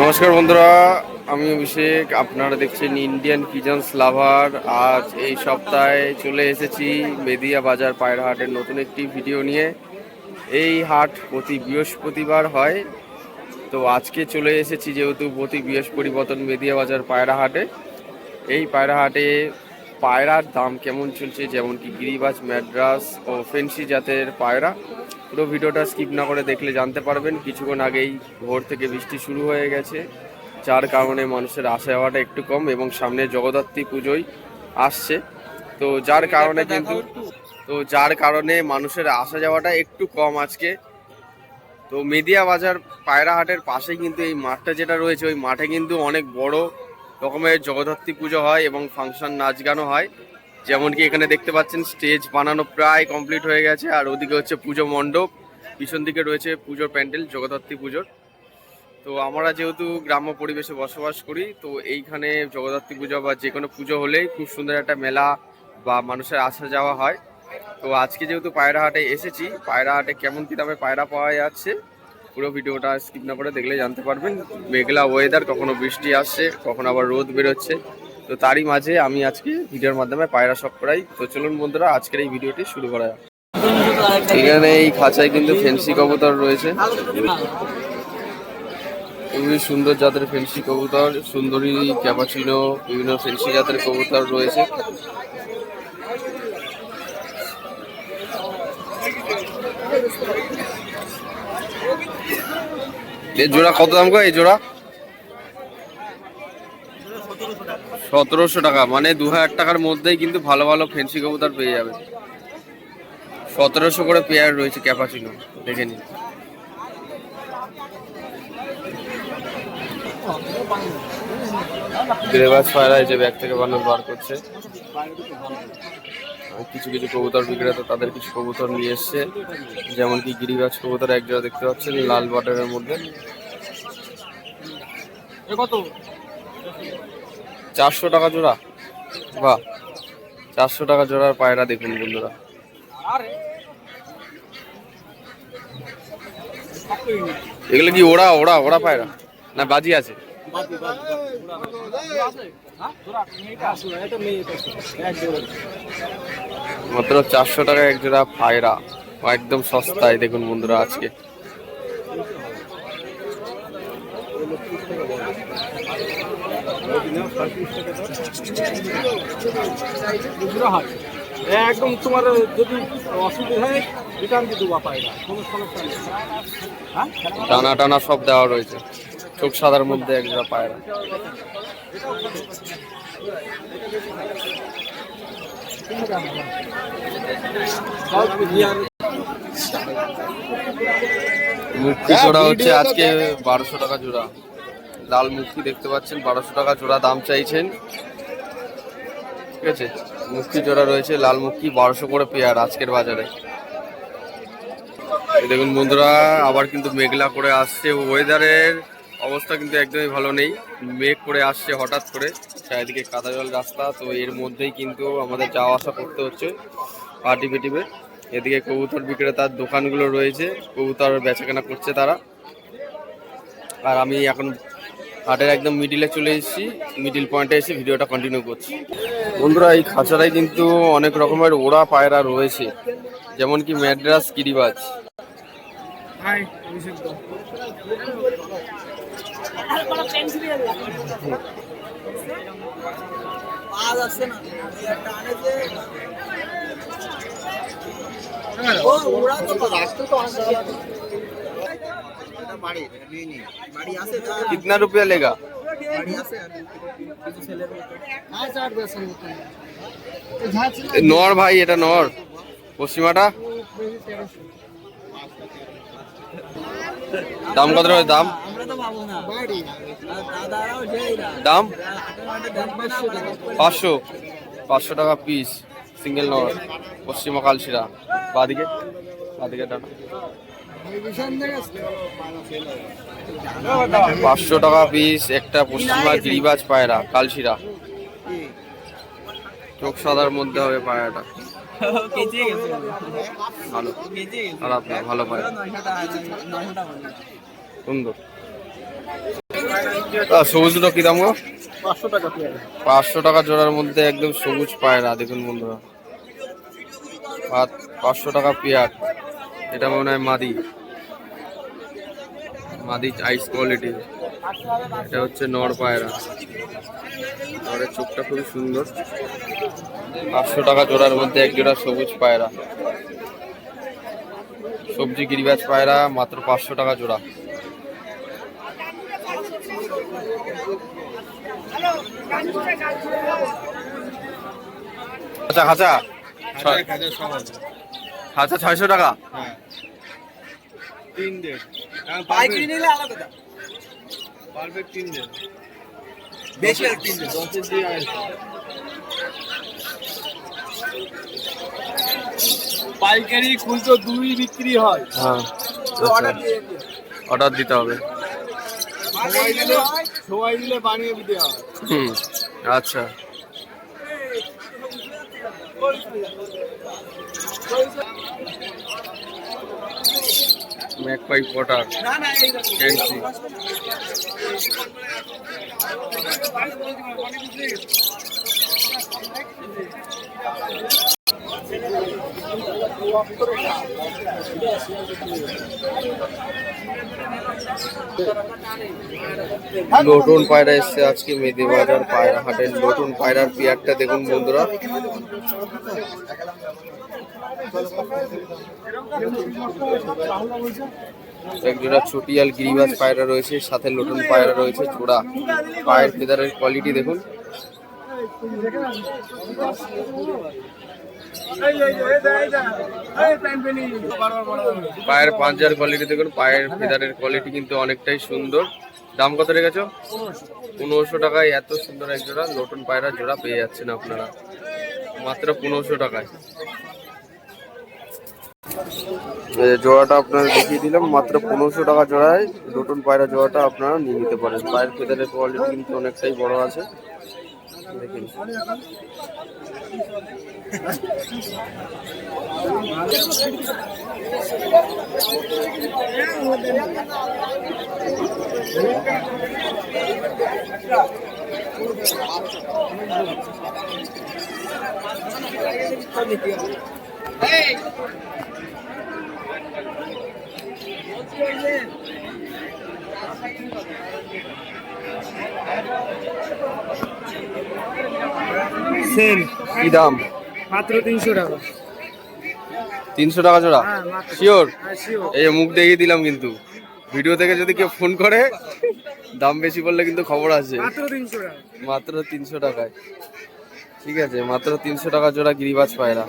নমস্কার বন্ধুরা, আমি অভিষেক। আপনারা দেখছেন ইন্ডিয়ান পিজন্স লাভার আজ এই সপ্তাহে চলে এসেছি মেদিয়া বাজার পায়রা হাটের নতুন একটি ভিডিও নিয়ে। এই হাট প্রতি বৃহস্পতিবার হয়। তো আজকে চলে এসেছি যেহেতু প্রতি বৃহস্পতিবতন মেদিয়া বাজার পায়রা হাটে এই পায়রা হাটে পায়রার দাম কেমন চলছে? যেমন কি গিরিবাজ, ম্যাড্রাস ও ফেন্সি জাতের পায়রা। পুরো ভিডিওটা স্কিপ না করে দেখলে জানতে পারবেন। কিছুক্ষণ আগেই ভোর থেকে বৃষ্টি শুরু হয়ে গেছে যার কারণে মানুষের আসা যাওয়াটা একটু কম এবং সামনে জগদ্ধাত্রী পুজোয় আসছে। তো যার কারণে কিন্তু তো যার কারণে মানুষের আসা যাওয়াটা একটু কম আজকে। তো মেদিয়া বাজার পায়রাহাটের পাশে কিন্তু এই মাঠটা যেটা রয়েছে ওই মাঠে কিন্তু অনেক বড় রকমের জগদ্ধাত্রী পুজো হয় এবং ফাংশন নাচ গানও হয়। যেমন কি এখানে দেখতে পাচ্ছেন, স্টেজ বানানো প্রায় কমপ্লিট হয়ে গেছে। আর ওদিকে হচ্ছে পুজো মণ্ডপ। পিছন দিকে রয়েছে পুজোর প্যান্ডেল, জগদ্ধাত্রী পুজোর। তো আমরা যেহেতু গ্রাম্য পরিবেশে বসবাস করি, তো এইখানে জগদ্ধাত্রী পুজো বা যে কোনো পুজো হলেই খুব সুন্দর একটা মেলা বা মানুষের আসা যাওয়া হয়। তো আজকে যেহেতু পায়রা হাটে এসেছি, পায়রা হাটে কেমন কী দামে পায়রা পাওয়া যাচ্ছে, পুরো ভিডিওটা স্কিপ না করে দেখলে জানতে পারবেন। মেঘলা ওয়েদার কখনো বৃষ্টি আসছে, কখনো আবার রোদ বেরোচ্ছে। তো তারই মাঝে আমি আজকে ভিডিওর মাধ্যমে পায়রা শপ করাই। তো চলুন বন্ধুরা, আজকের এই ভিডিওটি শুরু করা যাক। এখানে এই খাঁচায় কিন্তু ফেন্সি কবুতর রয়েছে। খুবই সুন্দর জাতের ফেন্সি কবুতর সুন্দরী ক্যাপাচিনো, বিভিন্ন ফেন্সি জাতের কবুতর রয়েছে। জোড়া কত দাম গো? এই জোড়া? সতেরোশো টাকা। মানে দু হাজার টাকার মধ্যেই কিন্তু ভালো ভালো ফেন্সি কবুতর পেয়ে যাবে। সতেরোশো করে পেয়ার রয়েছে ক্যাপাচিনো, দেখে নিন। গ্রেভাস ব্যাগ থেকে বার করছে। কিছু কিছু কবুতর বিক্রেতা তাদের কিছু কবুতর নিয়ে এসছে। যেমন কি গিরিবাজ কবুতর এক জোড়া দেখতে পাচ্ছেন, লাল বাটারের মধ্যে। চারশো টাকা জোড়া? বাহ, চারশো টাকা জোড়ার পায়রা দেখুন বন্ধুরা। এগুলো কি ওড়া ওড়া ওড়া পায়রা? না বাজি আছে? মাত্র চারশো টাকা এক জোড়া পায়রা। একদম সস্তায় দেখুন বন্ধুরা আজকে। একদম তোমার, যদি অসুবিধা হয় রিটার্ন দিয়ে দেবো পায়রা কোনো সমস্যা নেই। হ্যাঁ? টানা টানা সব দেওয়া রয়েছে। চোখ সাদার মধ্যে এক জোড়া পায়রা। মুক্তি জোড়া হচ্ছে আজকে বারোশো টাকা জোড়া। লাল মুক্তি দেখতে পাচ্ছেন, বারোশো টাকা জোড়া দাম চাইছেন। ঠিক আছে? মুক্তি জোড়া রয়েছে, লাল মুক্তি, বারোশো করে পেয়ার আজকের বাজারে। দেখুন বন্ধুরা, আবার কিন্তু মেঘলা করে আসছে। ওয়েদারের অবস্থা কিন্তু একদমই ভালো নেই। মেঘ করে আসছে হঠাৎ করে, চারিদিকে কাদা জল রাস্তা, তো এর মধ্যেই কিন্তু আমাদের যাওয়া আসা করতে হচ্ছে পার্টি পেটিবে এদিকে কবুতর বিক্রেতার দোকানগুলো রয়েছে, কবুতর বেচাকেনা করছে তারা। আর আমি এখন হাটের একদম মিডিলে চলে এসেছি মিডিল পয়েন্টে এসে ভিডিওটা কন্টিনিউ করছি। বন্ধুরা এই খাঁচাটায় কিন্তু অনেক রকমের ওড়া পায়রা রয়েছে যেমন কি ম্যাড্রাস কিরিবাজ হাই অভিষেক দাও कितना रुपया लेगा নর ভাই এটা নর পশ্চিমাটা দাম কত রয়েছে দাম দাম পাঁচশো পাঁচশো টাকা পিস সিঙ্গেল নর পশ্চিমা কালশিরা বাদিকে বাদিকে ডানা পাঁচশো টাকা পিস একটা পশ্চিমা গিরিবাজ পায়রা কালশিরা। চোখ সাদার মধ্যে হবে পায়রাটা। ভালো। খারাপ না ভালো পায়রা। সুন্দর। আহ, সবুজটা কি দাম গো? পাঁচশো টাকা পেয়ারা পাঁচশো টাকা জোড়ার মধ্যে একদম সবুজ পায়রা দেখুন বন্ধুরা। পাঁচশো টাকা পেয়ার। এটা মনে হয় মাদি। মাদি আইস কোয়ালিটি এটা হচ্ছে নর পায়রা। নরের চোখটা খুবই সুন্দর। পাঁচশো টাকা জোড়ার মধ্যে এক জোড়া সবুজ পায়রা। সবজি গিরিবাজ পায়রা, মাত্র পাঁচশো টাকা জোড়া। আচ্ছা খাঁচা খাঁচা ছয়শো টাকা। তিন ডেট পাইকারি নিলে আলাদা। দাম পারফেক্ট তিন ডেট বেশি আর তিন দিন দশের দিয়ে পাইকারি খুচরো দুই বিক্রি হয়। হ্যাঁ অর্ডার। অর্ডার দিতে হবে। সময় দিলে সময় দিলে বানিয়ে দিতে হয়। হুম আচ্ছা। ম্যাকপাই পটার না এই দেখো। ফ্যান্সি নতুন পায়রা এসছে আজকে মেদি বাজার, পায়রা হাটের নতুন পায়রার পেয়ারটা দেখুন বন্ধুরা এক জোড়া চটিয়াল গিরিবাজ পায়রা রয়েছে, সাথে নতুন পায়রা রয়েছে, জোড়া পায়ের ফেদারের কোয়ালিটি দেখুন। পায়ের পাঞ্জার কোয়ালিটি দেখুন, পায়ের ফেদারের কোয়ালিটি কিন্তু অনেকটাই সুন্দর। দাম কত রেখেছো? পনেরোশো টাকায় এত সুন্দর এক জোড়া নতুন পায়রা জোড়া পেয়ে যাচ্ছেন আপনারা। মাত্র পনেরোশো টাকায়। জোড়াটা আপনারা দেখিয়ে দিলাম, মাত্র পনেরোশো টাকা জোড়ায় নতুন পায়রা জোড়াটা আপনারা নিয়ে নিতে পারেন। পায়ের ফেদারের কোয়ালিটি কিন্তু অনেকটাই বড় আছে। দেখুন। সেম। কি দাম? মাত্র তিনশো টাকা। তিনশো টাকা জোড়া? হ্যাঁ শিওর হ্যাঁ, এই মুখ দেখিয়ে দিলাম কিন্তু। ভিডিও থেকে যদি কেউ ফোন করে দাম বেশি বললে কিন্তু খবর আছে মাত্র তিনশো টাকা। মাত্র তিনশো টাকায়। ঠিক আছে মাত্র তিনশো টাকা জোড়া গিরিবাজ পায়রা।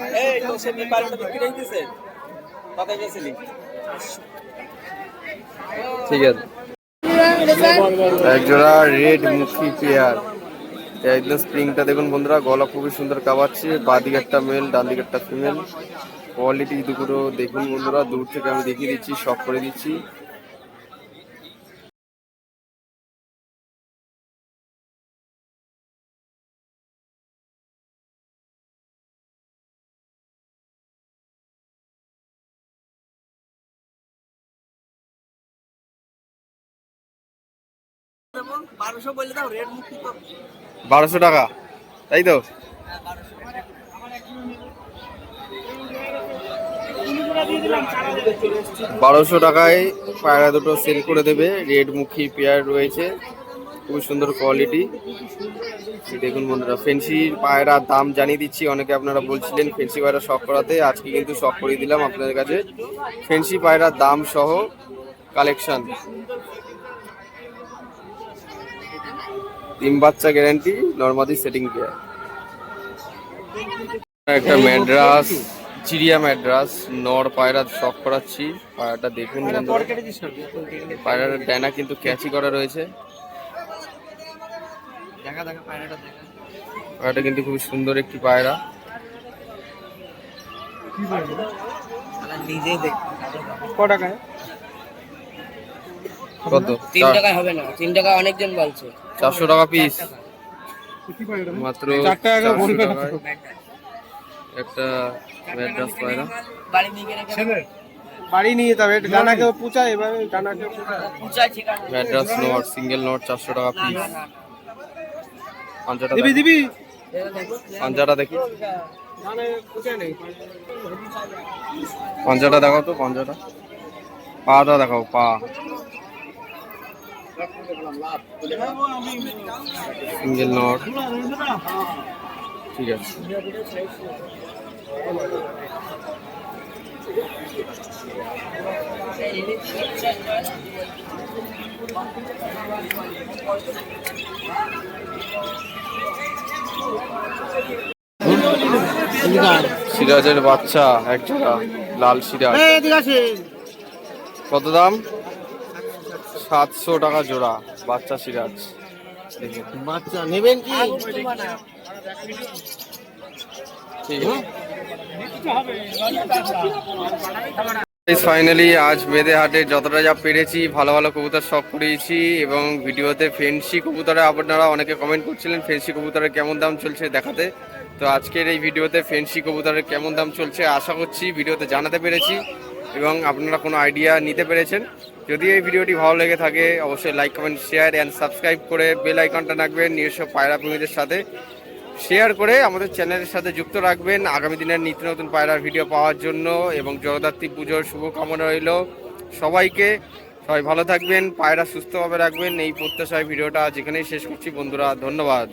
ঠিক আছে। এক জোড়া রেড মুখী পেয়ার। একদম স্প্রিংটা দেখুন বন্ধুরা গলা খুবই সুন্দর কাবাচ্ছে। বাঁদিকে একটা মেল ডান দিকে একটা ফিমেল কোয়ালিটি দুপুরো দেখুন বন্ধুরা দূর থেকে আমি দেখিয়ে দিচ্ছি শখ করে দিচ্ছি। বারোশো টাকা তাই তো? বারোশো। টাকায় পায়রা দুটো সেল করে দেবে। রেড মুখী পেয়ার রয়েছে খুবই সুন্দর কোয়ালিটি দেখুন বন্ধুরা ফেন্সির পায়রার দাম জানিয়ে দিচ্ছি অনেকে আপনারা বলছিলেন ফেন্সি পায়রা শখ করাতে আজকে কিন্তু শখ করিয়ে দিলাম আপনাদের কাছে। ফেন্সি পায়রার দাম সহ কালেকশন ডিম বাচ্চা গ্যারান্টি নর্মালি সেটিং পেয়ার একটা ম্যাড্রাস চিড়িয়া ম্যাড্রাস নর পায়রা শখ করাচ্ছি পায়রাটা দেখুন পায়রার ডানা কিন্তু ক্যাচি করা রয়েছে। দেখা দেখা পায়রাটা কিন্তু খুবই সুন্দর একটি পায়রা। কত? তিন টাকায় হবে না তিন টাকা অনেকজন বলছে। চারশো টাকা পিস মাত্র একটা ম্যাড্রাস পায়রা। বাড়ি নিয়ে গেলে ছেলে বাড়ি নিয়ে যেতে ডানাকে পুচায় এভাবে ডানাকে ম্যাড্রাস নোট সিঙ্গেল নোট চারশো টাকা পিস পাঞ্জাটা দিবি দিবি? পাঞ্জাটা দেখি। মানে পুচায় নেই। পাঞ্জাটা দেখাও তো পাঞ্জাটা। পাটা দেখাও পা। সিঙ্গেল নোট ঠিক আছে। সিরাজের বাচ্চা এক জোড়া লাল সিরাজ। কত দাম? সাতশো টাকা জোড়া বাচ্চা সিরাজ। বাচ্চা নেবেন কি? ফাইনালি আজ মেদে হাটে যতটা যা পেরেছি ভালো ভালো কবুতর শখ করিয়েছি এবং ভিডিওতে ফেন্সি কবুতরে আপনারা অনেকে কমেন্ট করছিলেন ফেন্সি কবুতরের কেমন দাম চলছে দেখাতে। তো আজকের এই ভিডিওতে ফেন্সি কবুতরের কেমন দাম চলছে আশা করছি ভিডিওতে জানাতে পেরেছি এবং আপনারা কোনো আইডিয়া নিতে পেরেছেন। যদি এই ভিডিওটি ভালো লেগে থাকে, অবশ্যই like comment share and subscribe করে বেল আইকনটা রাখবেন নিজস্ব পায়রা প্রেমীদের সাথে। শেয়ার করে আমাদের চ্যানেলের সাথে যুক্ত রাখবেন আগামী দিনের নিত্য নতুন পায়রার ভিডিও পাওয়ার জন্য এবং জগদ্ধাত্রী পুজোর শুভকামনা রইল সবাইকে। সবাই ভালো থাকবেন, পায়রা সুস্থভাবে রাখবেন। এই প্রত্যাশায় ভিডিওটা যেখানেই শেষ করছি। বন্ধুরা, ধন্যবাদ।